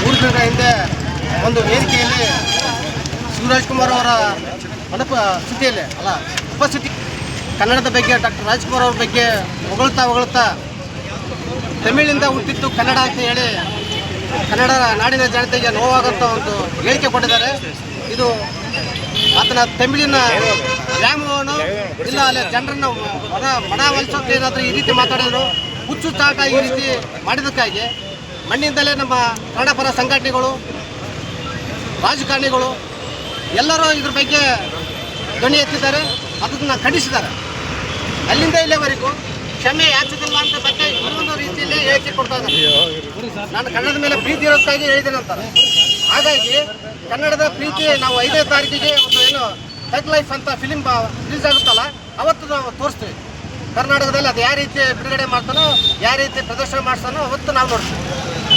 ಮೂರು ಹಿಂದೆ ಒಂದು ವೇದಿಕೆಯಲ್ಲಿ ಶಿವರಾಜ್ ಕುಮಾರ್ ಅವರ ಮನಪ ಸ್ಥಿತಿಯಲ್ಲಿ ಅಲ್ಲ ಉಪಸ್ಥಿತಿ ಕನ್ನಡದ ಬಗ್ಗೆ, ಡಾಕ್ಟರ್ ರಾಜ್ಕುಮಾರ್ ಅವ್ರ ಬಗ್ಗೆ ಹೊಗಳ್ತಾ ಹೊಗಳ್ತಾ ತಮಿಳಿಂದ ಹುಟ್ಟಿತ್ತು ಕನ್ನಡ ಅಂತ ಹೇಳಿ ಕನ್ನಡ ನಾಡಿನ ಜನತೆಗೆ ನೋವಾಗಂತ ಒಂದು ಹೇಳಿಕೆ ಕೊಟ್ಟಿದ್ದಾರೆ. ಇದು ಆತನ ತಮಿಳಿನ ವ್ಯಾಮೋಹನು ಇಲ್ಲ ಅಲ್ಲಿ ಜನರನ್ನು ಮನ ಮನವೊಲಿಸೋಕೆ ಏನಾದರೂ ಈ ರೀತಿ ಮಾತಾಡಿದ್ರು. ಹುಚ್ಚು ಚಾಟ ಈ ರೀತಿ ಮಾಡಿದ್ದಕ್ಕಾಗಿ ಮಣ್ಣಿಂದಲೇ ನಮ್ಮ ಕನ್ನಡ ಪರ ಸಂಘಟನೆಗಳು, ರಾಜಕಾರಣಿಗಳು ಎಲ್ಲರೂ ಇದ್ರ ಬಗ್ಗೆ ಧ್ವನಿ ಎತ್ತಿದ್ದಾರೆ. ಅದನ್ನು ಖಂಡಿಸಿದ್ದಾರೆ. ಅಲ್ಲಿಂದ ಇಲ್ಲಿವರೆಗೂ ಕ್ಷಮೆ ಯಾಚಿಸಿಲ್ಲ ಅಂತ ಬಗ್ಗೆ ಇನ್ನೊಂದು ರೀತಿಯಲ್ಲಿ ಹೇಳಿಕೆ ಕೊಡ್ತಾ ಇದ್ದಾರೆ. ನಾನು ಕನ್ನಡದ ಮೇಲೆ ಪ್ರೀತಿ ಇರೋದಕ್ಕಾಗಿ ಹೇಳಿದ್ದೇನೆ ಅಂತ ಹಾಗಾಗಿ ಕನ್ನಡದ ಪ್ರೀತಿ ನಾವು ಐದನೇ ತಾರೀಕಿಗೆ ಒಂದು ಏನು ಟೆಕ್ ಲೈಫ್ ಅಂತ ಫಿಲಿಮ್ ರಿಲೀಸ್ ಆಗುತ್ತಲ್ಲ ಅವತ್ತು ನಾವು ತೋರಿಸ್ತೀವಿ. ಕರ್ನಾಟಕದಲ್ಲಿ ಅದು ಯಾವ ರೀತಿ ಬಿಡುಗಡೆ ಮಾಡ್ತಾನೋ ಯಾವ ರೀತಿ ಪ್ರದರ್ಶನ ಮಾಡ್ತಾನೋ ಅವತ್ತು ನಾವು ನೋಡ್ತೀವಿ.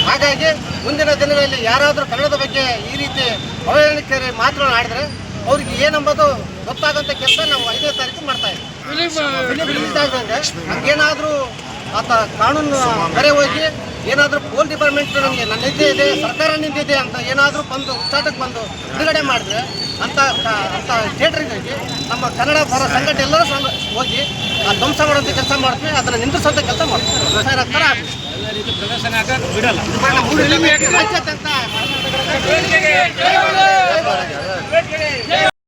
ಹಾಗಾಗಿ ಮುಂದಿನ ದಿನಗಳಲ್ಲಿ ಯಾರಾದರೂ ಕನ್ನಡದ ಬಗ್ಗೆ ಈ ರೀತಿ ಅವಹೇಳನಕಾರಿ ಮಾತುಗಳನ್ನು ಆಡಿದ್ರೆ ಅವ್ರಿಗೆ ಏನಂಬುದು ಗೊತ್ತಾಗೋಂಥ ಕೆಲಸ ನಾವು ಐದನೇ ತಾರೀಕು ಮಾಡ್ತಾ ಇದ್ದೀವಿ ಹಂಗೇನಾದರೂ ಆತ ಕಾನೂನು ಕರೆ ಹೋಗಿ ಏನಾದರೂ ಪೋಲ್ ಡಿಪಾರ್ಟ್ಮೆಂಟ್ ನನಗೆ ನನ್ನ ನಿದ್ದೆ ಇದೆ ಸರ್ಕಾರ ನಿಂತಿದೆ ಅಂತ ಏನಾದರೂ ಬಂದು ಉಚ್ಚಾಟಕ್ಕೆ ಬಂದು ಬಿಡುಗಡೆ ಮಾಡಿದ್ರೆ ಅಂತ ಅಂತ ಥಿಯೇಟ್ರಿಗೆ ಹೋಗಿ ನಮ್ಮ ಕನ್ನಡ ಪರ ಸಂಘಟನೆ ಎಲ್ಲರೂ ಸಂಘ- ಹೋಗಿ ಆ ಧ್ವಂಸ ಮಾಡುವಂತ ಕೆಲಸ ಮಾಡ್ತೀವಿ ಅದನ್ನು ನಿಂದಿಸುವಂತ ಕೆಲಸ ಮಾಡ್ತೀವಿ ಸರ್ ಹತ್ತಿರ ರಾಜ್ಯಾದ್ಯಂತ